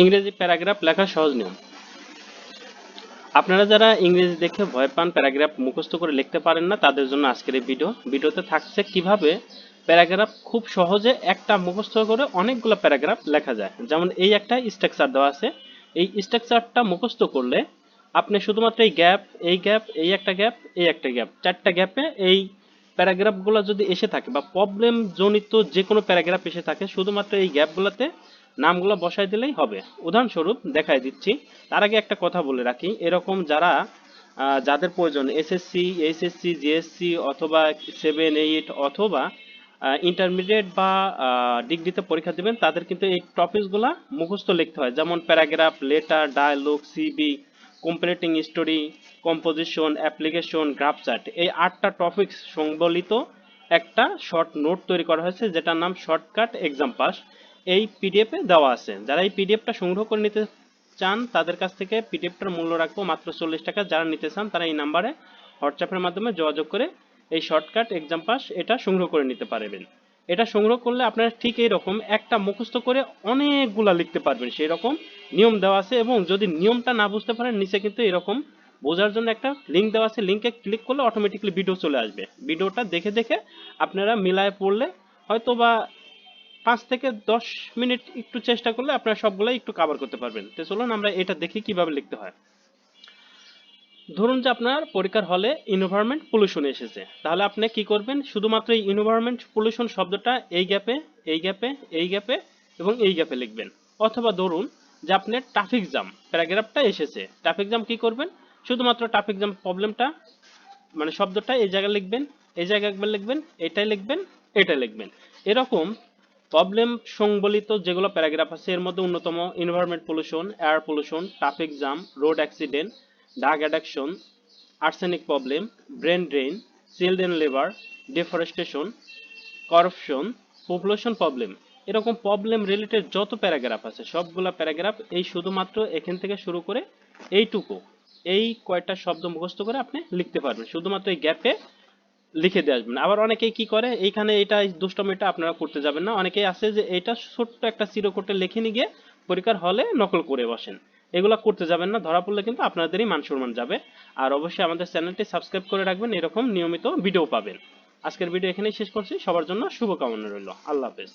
ইংরেজি প্যারাগ্রাফ লেখার সহজ নিয়ম। আপনারা যারা ইংরেজি দেখে ভয় পান, প্যারাগ্রাফ মুখস্থ করে লিখতে পারেন না, তাদের জন্য আজকের এই ভিডিও। ভিডিওতে থাকছে কীভাবে প্যারাগ্রাফ খুব সহজে একটা মুখস্থ করে অনেকগুলো প্যারাগ্রাফ লেখা যায়। যেমন এই একটা স্ট্রাকচার দেওয়া আছে। এই স্ট্রাকচারটা মুখস্থ করলে আপনি শুধুমাত্র এই গ্যাপ এই গ্যাপ, এই একটা গ্যাপ, এই একটা গ্যাপ, চারটা গ্যাপে এই প্যারাগ্রাফগুলো যদি এসে থাকে বা প্রবলেম জনিত যে কোনো প্যারাগ্রাফ এসে থাকে, শুধুমাত্র এই গ্যাপগুলোতে নামগুলো বসাই দিলেই হবে। উদাহরণস্বরূপ দেখাই দিচ্ছি, তার আগে একটা কথা বলে রাখি। এরকম যারা যাদের প্রয়োজন এসএসসি এইচএসসি জিএসসি অথবা সেভেন এইট অথবা ইন্টারমিডিয়েট বা ডিগ্রিতে পরীক্ষা দেবেন, তাদের কিন্তু এই টপিকসগুলো মুখস্থ লিখতে হয়। যেমন paragraph letter dialogue CV completing story composition application graph chart এই আটটা টপিক সংবলিত একটা শর্ট নোট তৈরি করা হয়েছে, যেটার নাম শর্টকাট এক্সাম পাস এই পিডিএফে দেওয়া আছে। যারা এই পিডিএফটা সংগ্রহ করে নিতে চান, তাদের কাছ থেকে পিডিএফটার মূল্য রাখব মাত্র চল্লিশ টাকা। যারা নিতে চান, তারা এই নাম্বারে হোয়াটসঅ্যাপের মাধ্যমে যোগাযোগ করে এই শর্টকাট এক্সাম পাস এটা সংগ্রহ করে নিতে পারবেন। এটা সংগ্রহ করলে আপনারা ঠিক এইরকম একটা মুখস্থ করে অনেকগুলা লিখতে পারবেন। সেই রকম নিয়ম দেওয়া আছে এবং যদি নিয়মটা না বুঝতে পারেন, নিচে কিন্তু এরকম বোঝার জন্য একটা লিঙ্ক দেওয়া আছে। লিঙ্কে ক্লিক করলে অটোমেটিকলি ভিডিও চলে আসবে। ভিডিওটা দেখে দেখে আপনারা মিলায় পড়লে হয়তো বা পাঁচ থেকে দশ মিনিট একটু চেষ্টা করলে আপনারা সবগুলো একটু কভার করতে পারবেন। তো চলুন আমরা এটা দেখি কীভাবে লিখতে হয়। ধরুন যে আপনার পরীক্ষার হলে ইনভায়রনমেন্ট পলিউশন এসেছে। তাহলে আপনি কি করবেন? শুধুমাত্র এই ইনভায়রনমেন্ট পলিউশন শব্দটা এই গ্যাপে এই গ্যাপে এই গ্যাপে এবং এই গ্যাপে লিখবেন। অথবা ধরুন যে আপনার ট্রাফিক জ্যাম প্যারাগ্রাফটা এসেছে। ট্রাফিক জ্যাম কি করবেন? শুধুমাত্র ট্রাফিক জ্যাম প্রবলেমটা মানে শব্দটা এই জায়গায় লিখবেন, এই জায়গায় একবার লিখবেন, এটাই লিখবেন এটা লিখবেন। এরকম প্রবলেম সংবলিত যেগুলো প্যারাগ্রাফ আছে, এর মধ্যে অন্যতম environment pollution air pollution traffic jam road accident drug addiction arsenic problem brain drain children labour deforestation corruption population problem এরকম প্রবলেম রিলেটেড যত প্যারাগ্রাফ আছে, সবগুলা প্যারাগ্রাফ এই শুধুমাত্র এখান থেকে শুরু করে এইটুকু। এই কয়টা শব্দ মুখস্থ করে আপনি লিখতে পারবেন। শুধুমাত্র এই গ্যাপে লিখে দিয়ে আসবেন। আবার অনেকেই কি করে, এইখানে এটা দুষ্টমিটা আপনারা করতে যাবেন না। অনেকেই আছে যে এটা ছোট্ট একটা চিরকোটে লিখে নিয়ে গিয়ে পরীক্ষার হলে নকল করে বসেন। এগুলা করতে যাবেন না, ধরা পড়লে কিন্তু আপনাদেরই মান সম্মান যাবে। আর অবশ্যই আমাদের চ্যানেলটি সাবস্ক্রাইব করে রাখবেন, এরকম নিয়মিত ভিডিও পাবেন। আজকের ভিডিও এখানেই শেষ করছি। সবার জন্য শুভকামনা রইল। আল্লাহ হাফেজ।